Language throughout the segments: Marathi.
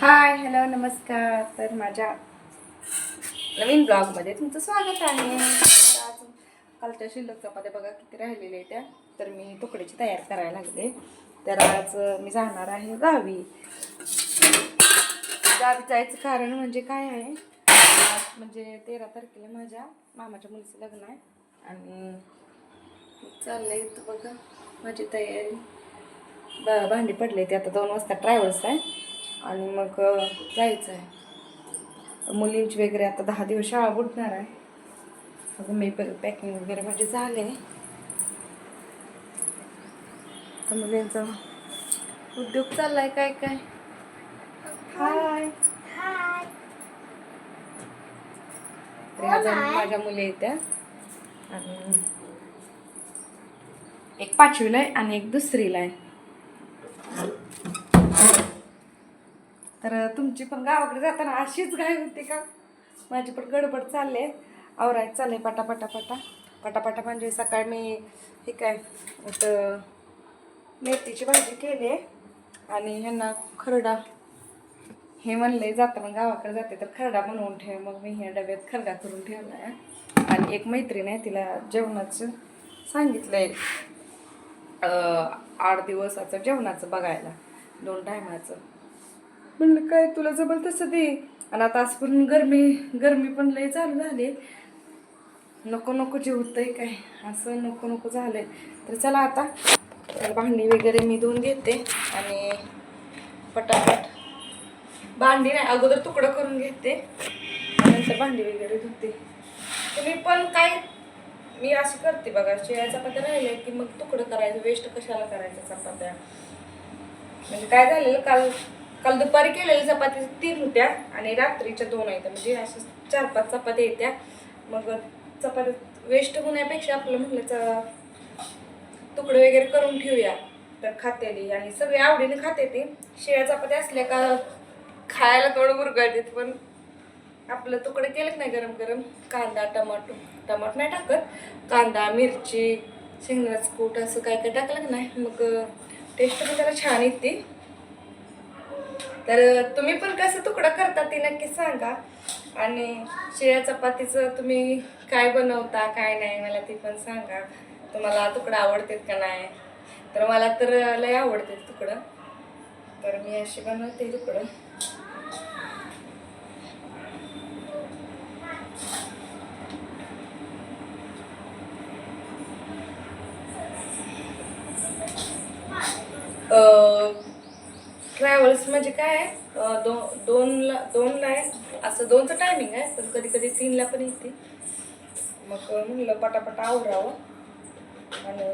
हाय हॅलो नमस्कार. तर माझ्या नवीन ब्लॉगमध्ये तुमचं स्वागत आहे. आज कालच्या शिल्लक चपात्या बघा किती राहिलेल्या त्या. तर मी तुकडीची तयार करायला लागले. तर आज मी जाणार आहे गावी. गावी जायचं कारण म्हणजे काय आहे? आज म्हणजे तेरा तारखेला माझ्या मामाच्या मुलीचं लग्न आहे. आणि चाललंय इथं बघा माझी तयारी. ब भांडी पडले ते आता दोन वाजता ट्रॅव्हल्स आहे. आणि मग जायचं आहे मुलींची वगैरे आता दहा दिवस शाळा बुडणार आहे. मग मी पॅकिंग वगैरे म्हणजे झाले. तर मुलींचा उद्योग चाललाय काय काय? हाय माझ्या मुली आहेत त्या आणि एक पाचवीला आहे आणि एक दुसरीला आहे. तर तुमची पण गावाकडे जाताना अशीच घाई होती का? माझी पण गडबड चालले आवरायचं चालले पटा पटा. पटा म्हणजे सकाळी मी हे काय तर मेथीची भाजी केली आणि ह्यांना खरडा. हे म्हणले जाताना गावाकडे जाते तर खरडा बनवून ठेव. मग मी ह्या डब्यात खरडा करून ठेवला आहे आणि एक मैत्रीण आहे तिला जेवणाचं सांगितलंय. आहे आठ दिवसाचं जेवणाचं बघायला. दोन टायमाचं म्हणलं काय तुला जबल तसं दे. आणि आता आजपर्यंत पण गरमी गरमी पण लय चालू झाली. नको नको जेवतंय काय? असं नको नको झालंय. तर चला आता भांडी वगैरे मी धुवून घेते आणि पटापट भांडी नाही अगोदर तुकडं करून घेते नंतर भांडी वगैरे धुते. तुम्ही पण काय मी अशी करते बघा शिळ्या चपात्या राहिल्या की मग तुकडं करायचं वेस्ट कशाला करायचं चपात्या? म्हणजे काय झालेलं काल काल दुपारी केलेल्या चपाती तीन होत्या आणि रात्रीच्या दोन आहेत. म्हणजे अशा चार पाच चपात्या येत्या. मग चपात्या वेस्ट होण्यापेक्षा आपलं म्हटलं च- तुकडे वगैरे करून ठेवूया. तर खातेली आणि सगळे आवडीने खाते ते. शिळ्या चपात्या असल्या का खायला थोडं मुरगळतात पण आपलं तुकडे केलं नाही गरम गरम. कांदा टमाटो टमाट नाही टाकत. कांदा मिरची शेंगदाण्याचं कूट असं काय काय टाकलं की नाही. मग टेस्ट पण त्याला छान येते. तर तुम्ही पण कसं तुकडा करता ते नक्की सांगा. आणि शिळ्या चपातीचं तुम्ही काय बनवता काय नाही मला ते पण सांगा. तुम्हाला तुकडं आवडतात का नाही? तर मला तर लय आवडते तुकडं. तर मी अशी बनवते तुकडं. ट्रॅव्हल्स म्हणजे काय? आहे दो दोनला दोनला आहे. असं दोनचं टायमिंग आहे पण कधी कधी तीनला पण येते. मग म्हणलं पटापट आवरावं. आणि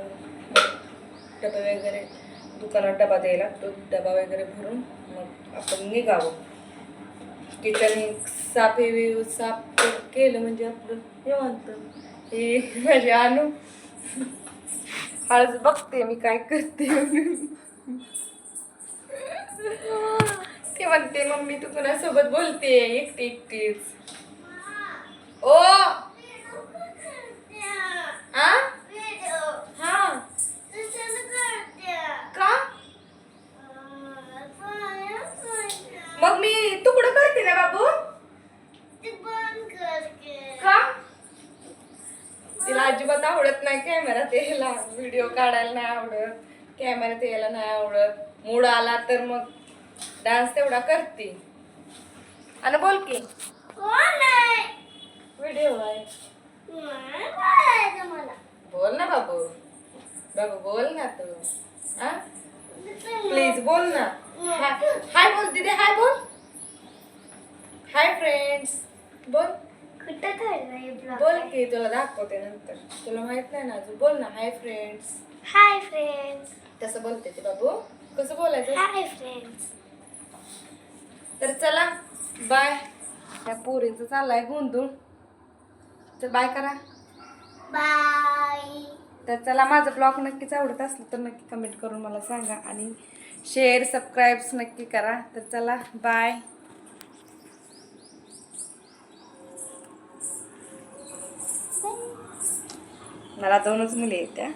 डबे वगैरे दुकानात डबा द्यायला तो डबा वगैरे भरून मग आपण निघावं. किचन साफ हे साफ केलं म्हणजे आपलं निवांत. हे माझे आणू हळद बघते मी काय करते. ती म्हणते मम्मी तू कुणासोबत बोलते? एकटी एकटीच. ओ! आ? हा? का? मग मी तुकडं करते ना बाबू? का? तिला अजिबात आवडत नाही कॅमेरा यायला व्हिडिओ काढायला नाही आवडत. कॅमेरा यायला नाही आवडत. मूड आला तर मग डान्स तेवढा करते. आणि बोल की. व्हिडिओ आहे? बोल ना बाबू. बाबू बोल ना तू. हा? प्लीज बोल ना. हाय हाय बोल दीदी हाय बोल. हाय फ्रेंड्स बोल. बोल की तुला दाखवते नंतर. तुला माहीत नाही ना अजून. बोल ना हाय फ्रेंड्स हाय फ्रेंड्स तसं बोलते ते बाबू. कसं बोलायचं? हाय फ्रेंड्स तर चला बाय त्या पोरींचं चाललाय गोंधळ. तर बाय करा. बाय तर चला माझं ब्लॉग नक्कीच आवडत असलं तर नक्की कमेंट करून मला सांगा आणि शेअर सबस्क्राईब्स नक्की करा. तर चला बाय मला दोनच मुली आहेत त्या